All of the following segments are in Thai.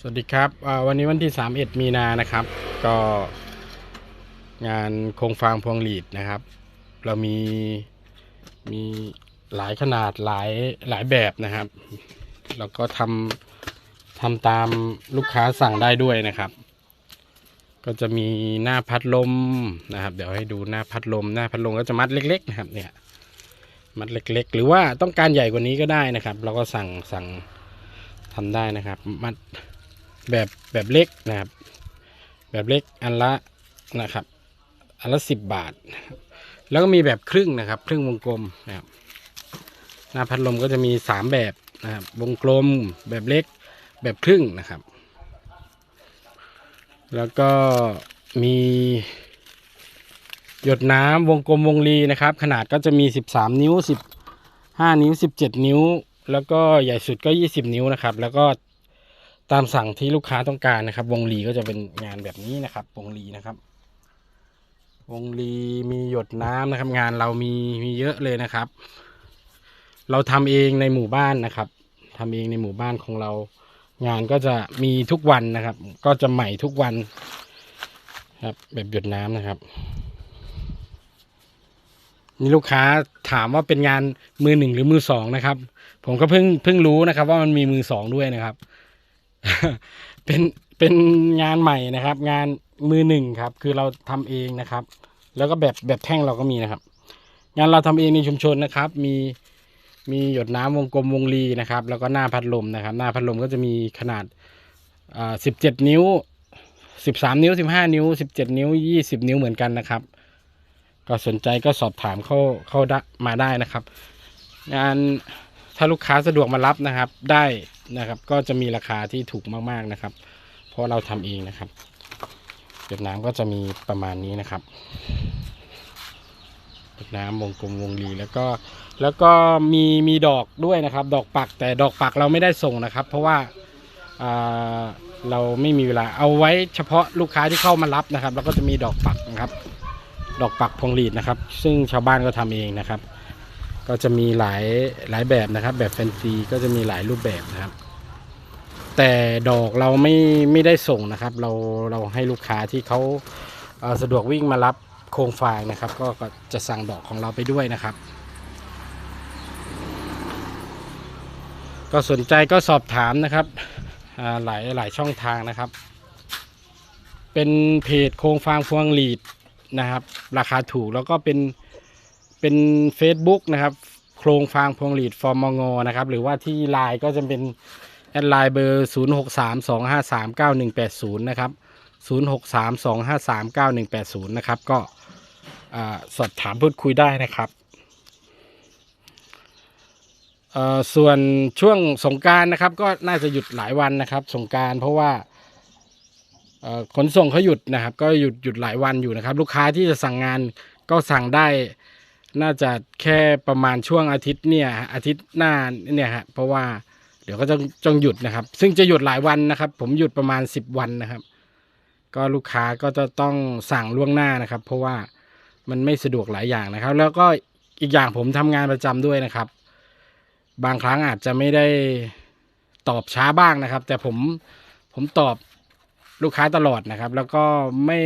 สวัสดีครับวันนี้วันที่ 31 มีนานะครับ ก็งานโครงฟางพวงหลีดนะครับ เรามีมีหลายขนาดหลายหลายแบบนะครับแล้วก็ทำทำตามลูกค้าสั่งได้ด้วยนะครับ ก็จะมีหน้าพัดลมนะครับ เดี๋ยวให้ดูหน้าพัดลม หน้าพัดลมก็จะมัดเล็ก ๆ นะครับ เนี่ยมัดเล็ก ๆ หรือว่าต้องการใหญ่กว่านี้ก็ได้นะครับ เราก็สั่งสั่งทำได้นะครับ มัด แบบแบบเล็กนะครับ แบบเล็กอันละนะครับ อันละสิบบาท แล้วก็มีแบบครึ่งนะครับ ครึ่งวงกลมนะครับหน้าพัดลมก็จะมีสามแบบนะครับ วงกลมแบบเล็กแบบครึ่งนะครับ แล้วก็มีหยดน้ำวงกลมวงรีนะครับ ขนาดก็จะมี 13 นิ้ว 15 นิ้ว 17 นิ้ว แล้วก็ใหญ่สุดก็ 20 นิ้วนะครับ แล้วก็ ตามสั่งที่ลูกค้าต้องการนะครับ วงลีก็จะเป็นงานแบบนี้นะครับ วงลีนะครับ วงลีมีหยดน้ำนะครับ งานเรามีมีเยอะเลยนะครับ เราทำเองในหมู่บ้านนะครับทำเองในหมู่บ้านของเรา งานก็จะมีทุกวันนะครับ ก็จะใหม่ทุกวันครับ แบบหยดน้ำนะครับนี่ลูกค้าถามว่าเป็นงานมือหนึ่งหรือมือสองนะครับ ผมก็เพิ่งเพิ่งรู้นะครับ ว่ามันมีมือสองด้วยนะครับ เป็นเป็นงานใหม่นะครับ งานมือหนึ่งครับ คือเราทำเองนะครับ แล้วก็แบบแบบแท่งเราก็มีนะครับ งานเราทำเองในชุมชนนะครับ มีมีหยดน้ำวงกลมวงรีนะครับ แล้วก็หน้าพัดลมนะครับ หน้าพัดลมก็จะมีขนาดอ่าสิบเจ็ดนิ้วสิบสามนิ้วสิบห้านิ้วสิบเจ็ดนิ้วยี่สิบนิ้วเหมือนกันนะครับ ก็สนใจก็สอบถามเข้าเข้าได้มาได้นะครับ งาน ถ้าลูกค้าสะดวกมารับนะครับ ได้นะครับ ก็จะมีราคาที่ถูกมากๆนะครับ เพราะเราทำเองนะครับหยดน้ำก็จะมีประมาณนี้นะครับหยดน้ำวงกลมวงรีแล้วก็แล้วก็มีมีดอกด้วยนะครับ ดอกปักแต่ดอกปักเราไม่ได้ส่งนะครับ เพราะว่าเราไม่มีเวลาเอาไว้เฉพาะลูกค้าที่เข้ามารับนะครับ แล้วก็จะมีดอกปักนะครับ ดอกปักพวงหลีดนะครับ ซึ่งชาวบ้านก็ทำเองนะครับ ก็จะมีหลายหลายแบบนะครับ แบบแฟนซีก็จะมีหลายรูปแบบนะครับ แต่ดอกเราไม่ไม่ได้ส่งนะครับ เราเราให้ลูกค้าที่เขาเอ่อสะดวกวิ่งมารับโครงฟางนะครับ ก็จะสั่งดอกของเราไปด้วยนะครับ ก็สนใจก็สอบถามนะครับหลายหลายช่องทางนะครับ เป็นเพจโครงฟางพวงหลีดนะครับ ราคาถูกแล้วก็เป็น เป็น Facebook นะครับ โครงฟางพวงหลีดฟอร์มงนะครับ หรือว่าที่ไลน์ก็จะเป็นแอดไลน์เบอร์ 0 6 3 2 5 3 9 1 8 0 นะครับ 0 6 3 2 5 3 9 1 8 0 นะครับ ก็สอบถามพูดคุยได้นะครับส่วนช่วงสงการนะครับ ก็น่าจะหยุดหลายวันนะครับ สงการเพราะว่าขนส่งเขาหยุดนะครับ ก็หยุดหยุดหลายวันอยู่นะครับ ลูกค้าที่จะสั่งงานก็สั่งได้ น่าจะแค่ประมาณช่วงอาทิตย์เนี่ยอาทิตย์หน้าเนี่ยฮะเพราะว่าเดี๋ยวก็จะจงหยุดนะครับ ซึ่งจะหยุดหลายวันนะครับ ผมหยุดประมาณสิบวันนะครับ ก็ลูกค้าก็จะต้องสั่งล่วงหน้านะครับ เพราะว่ามันไม่สะดวกหลายอย่างนะครับ แล้วก็อีกอย่างผมทำงานประจำด้วยนะครับ บางครั้งอาจจะไม่ได้ตอบช้าบ้างนะครับ แต่ผมผมตอบลูกค้าตลอดนะครับ แล้วก็ไม่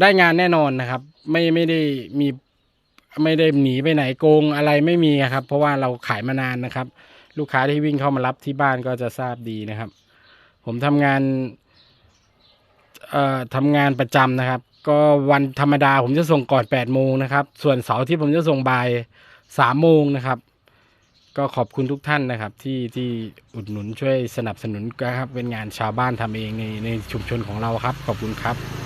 ได้งานแน่นอนนะครับ ไม่ไม่ได้มี ไม่ได้หนีไปไหนโกงอะไรไม่มีครับ เพราะว่าเราขายมานานนะครับ ลูกค้าที่วิ่งเข้ามารับที่บ้านก็จะทราบดีนะครับ ผมทำงานเอ่อทำงานประจำนะครับ ก็วันธรรมดาผมจะส่งก่อน8ปดโมงนะครับ ส่วนเสาร์ที่ผมจะส่งบ่ายสามโมงนะครับ ก็ขอบคุณทุกท่านนะครับ ที่ที่อุดหนุนช่วยสนับสนุนนะครับ เป็นงานชาวบ้านทำเองในในชุมชนของเราครับ ขอบคุณครับ